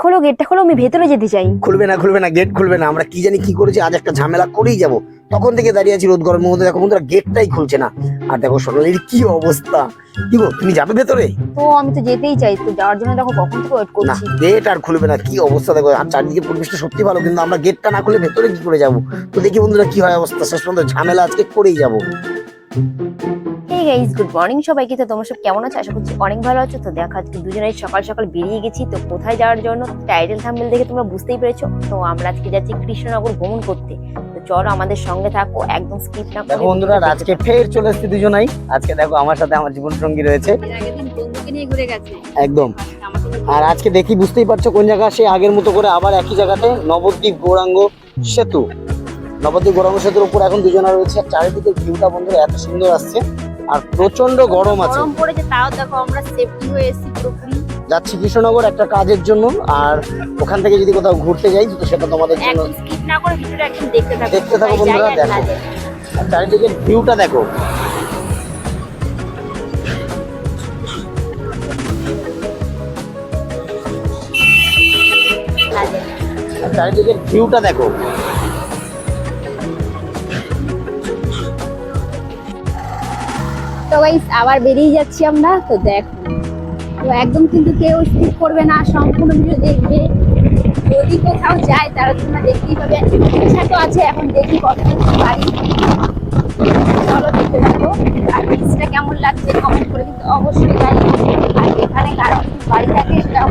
খোলো গেটটা খোলো আমি ভেতরে যেতে চাই। খুলবে না খুলবে না গেট খুলবে না। আমরা কি জানি কি করেছি আজ একটা ঝামেলা করেই যাব। তখন থেকে দাঁড়িয়ে আছি রোদ গরমের মধ্যে দেখো বন্ধুরা গেটটাই খুলছে না। আর দেখো সোনালির কি অবস্থা। কি গো তুমি যাবে ভেতরে? তো আমি তো যেতেই চাই। তো যাওয়ার জন্য দেখো কখন থেকে ওয়েট না করছি। গেট আর খুলবে না। কি অবস্থা দেখো আর চারদিকে পরিবেশটা সত্যি ভালো কিন্তু আমরা গেটটা না খুলে ভেতরে কি করে যাব? তো দেখি বন্ধুরা কি হয় অবস্থা। শেষ পর্যন্ত ঝামেলা আজকে করেই যাব। হেই গাইস গুড মর্নিং সবাইকে। তো তোমরা সব কেমন আছো? আশা করছি অনেক ভালো আছো। তো দেখো আজকে দুজনেই সকাল সকাল বেরিয়ে গেছি। তো কোথায় যাওয়ার জন্য? টাইটেল থাম্বেল দেখে তোমরা বুঝতেই পেরেছ। তো আমরা আজকে যাচ্ছি কৃষ্ণনগর ভ্রমণ করতে। তো চলো আমাদের সঙ্গে থাকো একদম স্কিপ না করে দেখো বন্ধুরা আজকে ফের চলে এসেছি দুজনাই। আজকে দেখো আমার সাথে আমার জীবন সঙ্গী রয়েছে। একদম। আর আজকে দেখি বুঝতেই পারছ কোন জায়গা? সে আগের মতো করে আবার একই জায়গাতে নবদ্বীপ গৌরাঙ্গ সেতু। নবদ্বীপ গৌরাঙ্গ সেতুর উপর এখন দুজনা রয়েছে। আর চারিদিকে ভিউটা বন্ধুরা এত সুন্দর আসছে। আর প্রচণ্ড গরম আছে। গরম পড়েছে তাও দেখো আমরা সেফটি হয়ে এসেছি পুরোপুরি। যাচ্ছি কৃষ্ণনগর একটা কাজের জন্য আর ওখান থেকে যদি কোথাও ঘুরতে যাই তো সেটা তোমাদের জন্য স্কিপ না করে ভিডিওটা একদম দেখতে থাকো। দেখতে থাকো বন্ধুরা, দেখো। চারিদিকে ভিউটা দেখো। না চারিদিকে ভিউটা দেখো। তো গাইস আবার বেরিয়ে যাচ্ছি আমরা। তো দেখো, তো একদম কিন্তু কেউ স্কিপ করবে না, সম্পূর্ণ ভিডিও দেখবে। যদি কোথাও যায়, তারা তোমরা দেখতেই পাবে। ইচ্ছা তো আছে, এখন দেখি কত পারি। চলো দেখতে থাকো। আর পিসটা কেমন লাগছে কমেন্ট করে কিন্তু অবশ্যই জানি আর এখানে কারও বাড়ি থাকে সেটাও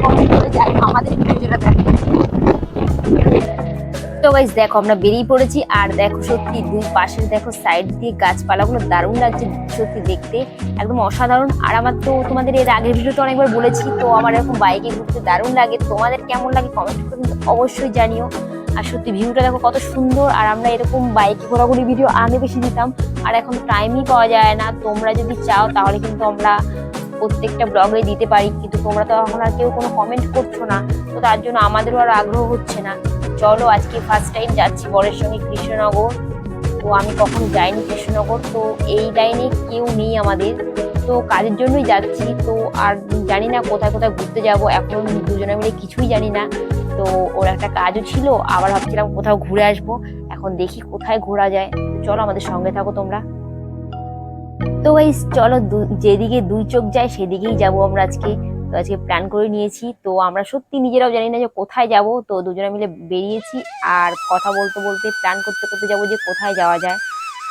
তো গাইস দেখো, আমরা বেরিয়ে পড়েছি। আর দেখো, সত্যি দুই পাশের দেখো সাইড দিয়ে গাছপালাগুলো দারুণ লাগছে সত্যি দেখতে। একদম অসাধারণ। আর আমার তো তোমাদের এর আগের ভিডিওতে অনেকবার বলেছি, তো আমার এরকম বাইকে ঘুরতে দারুণ লাগে। তোমাদের কেমন লাগে কমেন্ট করে অবশ্যই জানিও। আর সত্যি ভিউটা দেখো কত সুন্দর। আর আমরা এরকম বাইকে ঘোরাঘুরি ভিডিও আগে বেশি দিতাম। আর এখন টাইমই পাওয়া যায় না। তোমরা যদি চাও, তাহলে কিন্তু আমরা প্রত্যেকটা ব্লগে দিতে পারি। কিন্তু তোমরা তো এখন আর কেউ কোনো কমেন্ট করছ না। তো তার জন্য আমাদেরও আর আগ্রহ হচ্ছে না। চলো, আজকে ফার্স্ট টাইম যাচ্ছি বরের সঙ্গে কৃষ্ণনগর। তো আমি কখন যাইনি কৃষ্ণনগর? তো এই লাইনে কেউ নেই আমাদের। তো কাজের জন্যই যাচ্ছি। তো আর জানি না কোথায় কোথায় ঘুরতে যাব। এখন দুজনে মিলে কিছুই জানি না। তো ওর একটা কাজও ছিল। আবার ভাবছিলাম কোথাও ঘুরে আসব। এখন দেখি কোথায় ঘোরা যায়। চলো আমাদের সঙ্গে থাকো তোমরা। তো এই চলো যেদিকে দুই চোখ যায়, সেদিকেই যাব আমরা আজকে। তো আজকে প্ল্যান করে নিয়েছি। তো আমরা সত্যি নিজেরাও জানি না যে কোথায় যাব। তো দুজনে মিলে বেরিয়েছি আর কথা বলতে বলতে প্ল্যান করতে করতে যাব যে কোথায় যাওয়া যায়।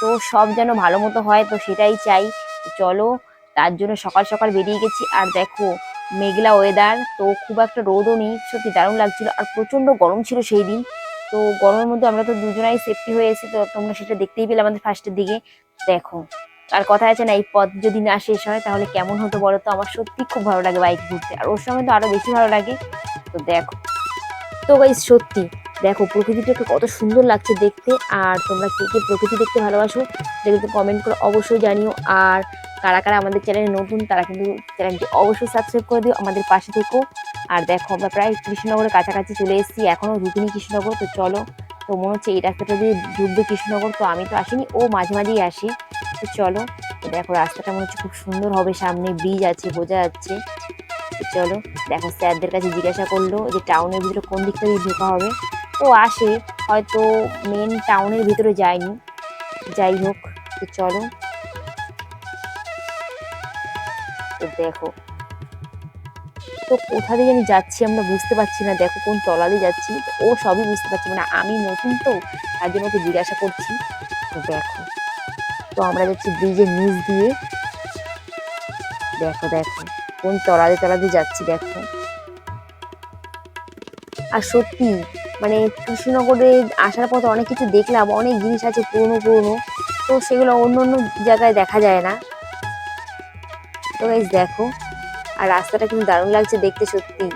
তো সব যেন ভালো মতো হয়, তো সেটাই চাই। চলো, তার জন্য সকাল সকাল বেরিয়ে গেছি। আর দেখো, মেঘলা ওয়েদার তো খুব একটা রোদও নেই। সত্যি দারুণ লাগছিল। আর প্রচণ্ড গরম ছিল সেই দিন। তো গরমের মধ্যে আমরা তো দুজনাই সেফটি হয়ে এসেছি। তো তোমরা সেটা দেখতেই পেলে আমাদের ফার্স্টের দিকে। দেখো আর কথা আছে না, এই পথ যদি না শেষ হয়, তাহলে কেমন হতো বলো তো? আমার সত্যি খুব ভালো লাগে বাইক ঘুরতে। আর ওর সঙ্গে তো আরও বেশি ভালো লাগে। তো দেখো। তো গাইস সত্যি। দেখো, প্রকৃতিটাকে কত সুন্দর লাগছে দেখতে। আর তোমরা কে কে প্রকৃতি দেখতে ভালোবাসো কিন্তু কমেন্ট করে অবশ্যই জানিও। আর কারা কারা আমাদের চ্যানেলে নতুন, তারা কিন্তু চ্যানেলটি অবশ্যই সাবস্ক্রাইব করে দিও আমাদের পাশে থেকো। আর দেখো, আমরা প্রায় কৃষ্ণনগরের কাছাকাছি চলে এসেছি, এখনও ঢুকিনি কৃষ্ণনগর। তো চলো, তো মনে হচ্ছে এই রাস্তাটা দিয়ে ঢুকবে কৃষ্ণনগর। তো আমি তো আসিনি, ও মাঝে মাঝেই আসি। তো চলো দেখো রাস্তাটা মনে হচ্ছে খুব সুন্দর হবে, সামনে ব্রিজ আছে, বোঝা যাচ্ছে। চলো, দেখো স্যারদের কাছে জিজ্ঞাসা করল যে টাউনের ভিতরে কোন দিকটা দিয়ে ঢোকা হবে। ও আসে, হয়তো মেন টাউনের ভিতরে যায়নি। যাই হোক, তো চলো। তো দেখো, তো কোথা দিয়ে জানি যাচ্ছি আমরা বুঝতে পারছি না। দেখো কোন তলা দিয়ে যাচ্ছি ও সবই বুঝতে পারছি মানে আমি নতুন তো, তার জন্য ওকে জিজ্ঞাসা করছি। দেখো। তো আমরা যাচ্ছি ব্রিজের নিচ দিয়ে। দেখো দেখো, কোন তলাতে তলাতে যাচ্ছি, দেখো। আর সত্যি মানে কৃষ্ণনগরে আসার পথে অনেক কিছু দেখলাম, অনেক জিনিস আছে পুরনো পুরনো। তো সেগুলো অন্য অন্য জায়গায় দেখা যায় না। তো গাইজ দেখো, আর রাস্তাটা কিন্তু দারুণ লাগছে দেখতে সত্যি।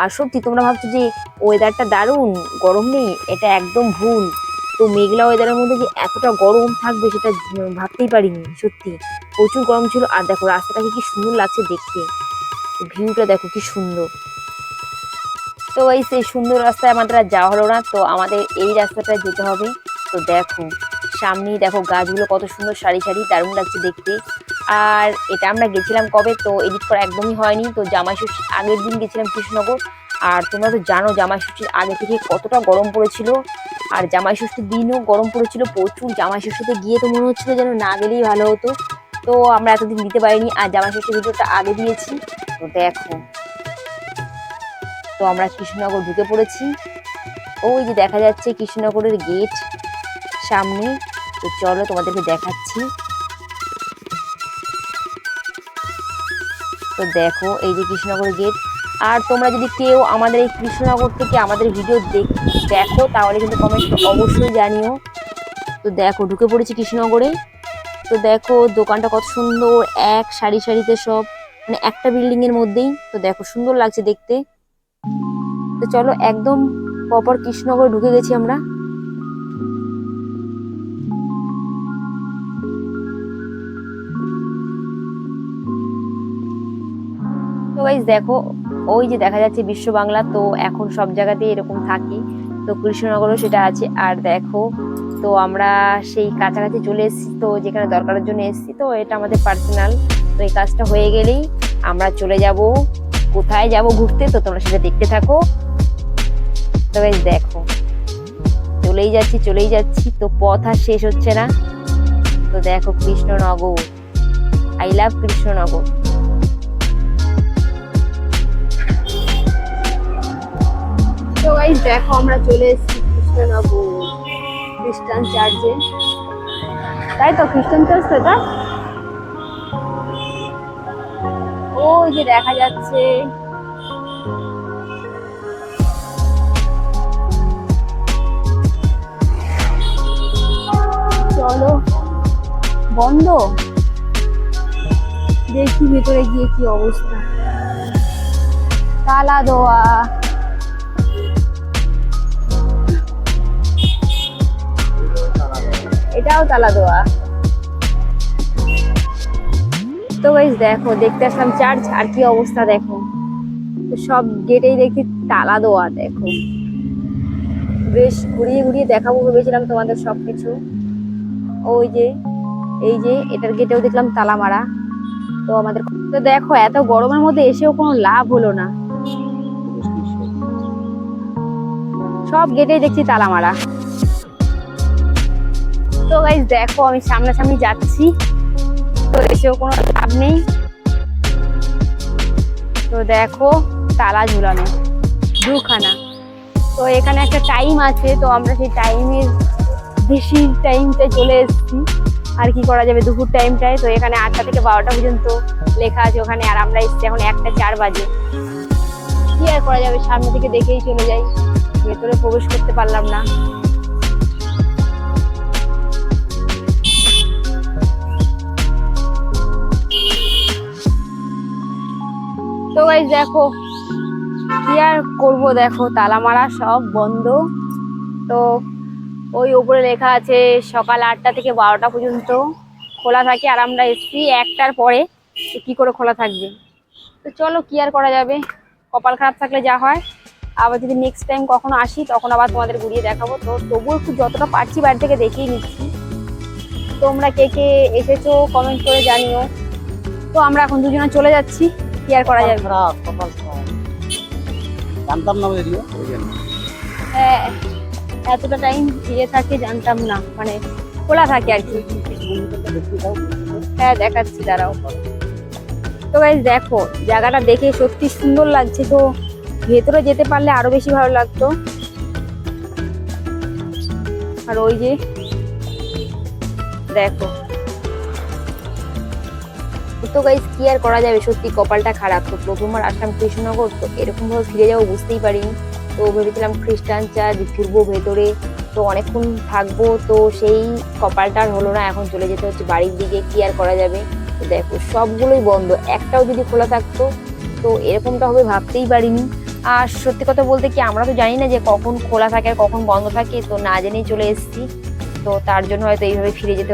আর সত্যি, তোমরা ভাবছ যে ওয়েদারটা দারুণ, গরম নেই, এটা একদম ভুল। তো মেঘলা ওয়েদারের মধ্যে যে এতটা গরম থাকবে সেটা ভাবতেই পারিনি, সত্যি। প্রচুর গরম ছিল, আর দেখো রাস্তাটাকে কি সুন্দর লাগছে দেখতে। ভিউটা দেখো কি সুন্দর। তো এই সেই সুন্দর রাস্তায় আমাদের আর যাওয়া হলো না, তো আমাদের এই রাস্তাটায় যেতে হবে। তো দেখো, সামনেই দেখো গাছগুলো কত সুন্দর সারি সারি, দারুণ লাগছে দেখতে। আর এটা আমরা গেছিলাম কবে? তো এডিট করা একদমই হয়নি। তো জামাই ষষ্ঠীর আগের দিন গেছিলাম কৃষ্ণনগর। আর তোমরা তো জানো জামাই ষষ্ঠীর আগে থেকে কতটা গরম পড়েছিল। আর জামাই ষষ্ঠীর দিনও গরম পড়েছিল প্রচুর। জামাই ষষ্ঠীতে গিয়ে তো মনে হচ্ছিল যেন না গেলেই ভালো হতো। তো আমরা এতদিন দিতে পারিনি, আর জামাই ষষ্ঠীর ভিডিওটা আগে দিয়েছি। তো দেখো। তো আমরা কৃষ্ণনগর ঢুকে পড়েছি। ওই যে দেখা যাচ্ছে কৃষ্ণনগরের গেট সামনে। তো চলো তোমাদেরকে দেখাচ্ছি। তো দেখো, এই যে কৃষ্ণনগর গেট। আর তোমরা যদি কেউ আমাদের এই কৃষ্ণনগর থেকে আমাদের ভিডিও দেখ- দেখো, তাহলে কিন্তু কমেন্ট অবশ্যই জানিও। তো দেখো, ঢুকে পড়েছি কৃষ্ণনগরে। তো দেখো, দোকানটা কত সুন্দর, এক সারি সারিতে সব মানে একটা বিল্ডিং এর মধ্যেই। তো দেখো, সুন্দর লাগছে দেখতে। তো চলো, একদম প্রপার কৃষ্ণনগরে ঢুকে গেছি আমরা। তো গাইজ দেখো, ওই যে দেখা যাচ্ছে বিশ্ব বাংলা, তো এখন সব জায়গাতেই এরকম থাকি। তো কৃষ্ণনগরও সেটা আছে। আর দেখো, তো আমরা সেই কাছাকাছি চলে এসেছি, তো যেখানে দরকারের জন্য এসেছি, তো এটা আমাদের পার্সোনাল তো এই কাজটা হয়ে গেলেই আমরা চলে যাব। কোথায় যাব ঘুরতে, তো তোমরা সেটা দেখতে থাকো। তো দেখো। চলেই যাচ্ছি চলেই যাচ্ছি, তো পথ আর শেষ হচ্ছে না। তো দেখো কৃষ্ণনগর। I love Krishnanagar. তো গাইস দেখো আমরা চলে এসেছি কৃষ্ণনগর খ্রিস্টান চার্চে তাই তো খ্রিস্টান চার্চ তো এটা ওই যে দেখা যাচ্ছে। চলো, বন্ধ। দেখি ভেতরে গিয়ে কি অবস্থা। তালা দেওয়া। এটাও তালা দেওয়া। তো গাইস দেখো, দেখতে আসলাম চার্চ আর কি অবস্থা দেখো। সব গেটেই দেখি তালা দেওয়া, দেখো। বেশ ঘুরিয়ে ঘুরিয়ে দেখাবো ভেবেছিলাম তোমাদের সব কিছু ওই যে, এই যে, এটার গেটেও দেখলাম তালা মারা। তো আমাদের তো দেখো, এত গরমের মধ্যে এসেও কোনো লাভ হলো না। সব গেটেই দেখছি তালা মারা। তো গাইজ দেখো, আমি সামনাসামনি যাচ্ছি। তো এসেও কোনো লাভ নেই। তো দেখো, তালা ঝুলানো, দুখানা। তো এখানে একটা টাইম আছে, তো আমরা সেই টাইমের বেশি টাইমটায় চলে এসেছি। আর কি করা যাবে? দুপুর টাইমটায় তো এখানে আটটা থেকে বারোটা পর্যন্ত লেখা আছে ওখানে, আর আমরা এসেছি এখন একটা চার বাজে। কি আর করা যাবে? সামনে থেকে দেখেই চলে যাই। ভেতরে প্রবেশ করতে পারলাম না। দেখো, কি আর করব দেখো তালা মারা সব বন্ধ। তো ওই উপরে লেখা আছে, সকাল আটটা থেকে বারোটা পর্যন্ত খোলা থাকে। আর আমরা এসছি একটার পরে কি করে খোলা থাকবে। তো চলো, কি আর করা যাবে? কপাল খারাপ থাকলে যা হয়। আবার যদি নেক্সট টাইম কখনো আসি, তখন আবার তোমাদের ঘুরিয়ে দেখাবো। তো তবুও একটু যতটা পারছি বাড়ি থেকে দেখিয়ে নিচ্ছি। তোমরা কে কে এসেছ কমেন্ট করে জানিও। তো আমরা এখন দুজনে চলে যাচ্ছি। কি আর করা যাবে? জানতাম না যদিও হ্যাঁ এতটা টাইম ফিরে থাকে জানতাম না মানে খোলা থাকে আর কি। হ্যাঁ দেখাচ্ছি দাঁড়াও। তো গাইজ দেখো জায়গাটা দেখে সত্যি সুন্দর লাগছে তো। ভেতরে যেতে পারলে আরও বেশি ভালো লাগতো। আর ওই যে দেখো। তো গাইজ কি আর করা যাবে? সত্যি কপালটা খারাপ। তো প্রথমবার আসলাম কৃষ্ণনগর, তো এরকম ভাবে ফিরে যাব বুঝতেই পারিনি। তো ভেবেছিলাম খ্রিস্টান চার্চ ঘুরবো ভেতরে। তো অনেকক্ষণ থাকব, তো সেই কপালটা আর হলো না। এখন চলে যেতে হচ্ছে বাড়ির দিকে, কি আর করা যাবে? তো দেখো, সবগুলোই বন্ধ। একটাও যদি খোলা থাকতো, তো এরকমটা হবে ভাবতেই পারিনি। আর সত্যি কথা বলতে কি, আমরা তো জানি না যে কখন খোলা থাকে আর কখন বন্ধ থাকে, তো না জেনেই চলে এসেছি। তো তার জন্য হয়তো এইভাবে ফিরে যেতে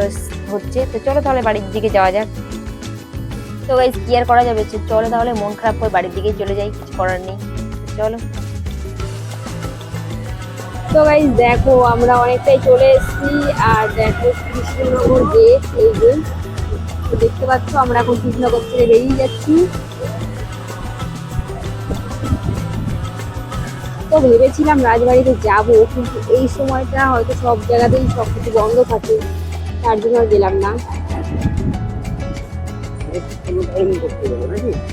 হচ্ছে। তো চলো তাহলে বাড়ির দিকে যাওয়া যাক। তো গাইজ কি আর করা যাবে? চলো তাহলে মন খারাপ করে বাড়ির দিকেই চলে যাই, কিছু করার নেই। চলো। তো গাইজ দেখো, আমরা অনেকটাই চলে এসেছি, আর দেখো কৃষ্ণনগর গেট এই যে। তো দেখতে পাচ্ছ, আমরা এখন কৃষ্ণনগর থেকে বেরিয়ে যাচ্ছি। তো ভেবেছিলাম রাজবাড়িতে যাব, কিন্তু এই সময়টা হয়তো সব জায়গাতেই সব কিছু বন্ধ থাকে, তার জন্য গেলাম না।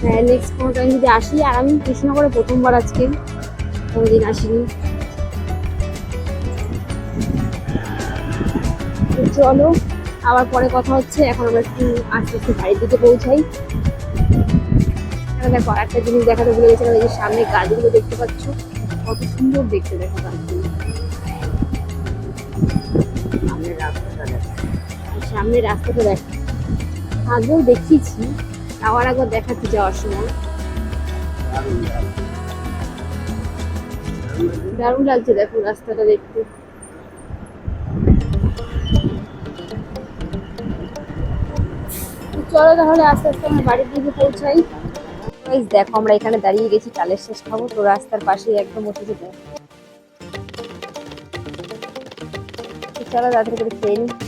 হ্যাঁ নেক্সট কোনো টাইম যদি আসি, আর আমি কৃষ্ণনগরে প্রথমবার আজকে, কোনোদিন আসিনি। চলো, আবার পরে কথা হচ্ছে, এখন আমরা একটু আস্তে আস্তে বাড়ির দিকে পৌঁছাই। দেখো একটা জিনিস দেখাতে ভুলে গেছিলাম এই সামনে গাছগুলো দেখতে পাচ্ছ, কত সুন্দর দেখতে দেখো গাছগুলো। আর সামনে রাস্তাটা দেখো। আগেও দেখিয়েছি, আবার একবার দেখাচ্ছি যাওয়ার সময়। দারুণ লাগছে দেখো রাস্তাটা দেখতে। চলো তাহলে আস্তে আস্তে আমরা বাড়ির দিকে পৌঁছাই। দেখো আমরা এখানে দাঁড়িয়ে গেছি, চালের শেষ খাব। তো রাস্তার পাশে একদম উঠে যেতে চলো তাড়াতাড়ি করে খেয়ে নিই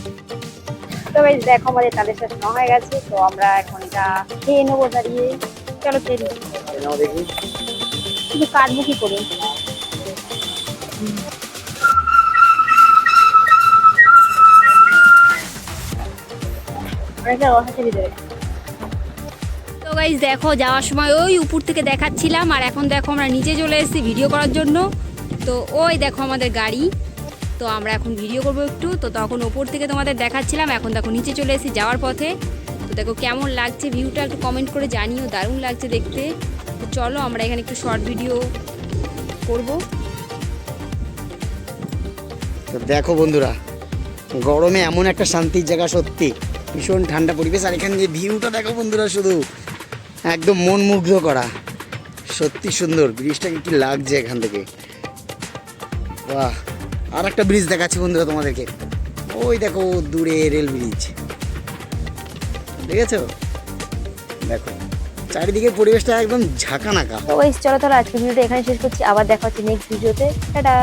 তো দেখো আমাদের নেওয়া হয়ে গেছে তো আমরা এখন এটা খেয়ে নেব দাঁড়িয়ে। চলো খেয়ে নিই। দেখি। কিন্তু কাটবো কি করে? অনেকটা রসাতে ভিতরে তো গাইজ দেখো যাওয়ার সময় ওই উপর থেকে দেখাচ্ছিলাম আর এখন দেখো আমরা নিচে চলে এসেছি ভিডিও করার জন্য। তো ওই দেখো আমাদের গাড়ি। তো আমরা এখন ভিডিও করব একটু। তো তখন ওপর থেকে তোমাদের দেখাচ্ছিলাম, এখন দেখো নিচে চলে এসেছি যাওয়ার পথে। তো দেখো কেমন লাগছে ভিউটা একটু কমেন্ট করে জানিও, দারুণ লাগছে দেখতে। তো চলো আমরা এখানে একটু শর্ট ভিডিও করব। তো দেখো বন্ধুরা, গরমে এমন একটা শান্তির জায়গা সত্যি। ভীষণ ঠান্ডা পরিবেশ, আর এখানে যে ভিউটা দেখো বন্ধুরা শুধু, একদম মন মুগ্ধ করা। সত্যি সুন্দর ব্রিজটাকে কি লাগছে এখান থেকে। বাহ। আর একটা ব্রিজ দেখাচ্ছি বন্ধুরা তোমাদেরকে। ওই দেখো, দূরে রেল ব্রিজ দেখেছ? দেখো, চারিদিকে পরিবেশটা একদম ঝাঁকা নাকা তো চলো তাহলে আজকে ভিডিওটা এখানে শেষ করছি। আবার দেখা হচ্ছে নেক্সট ভিডিওতে টাটা!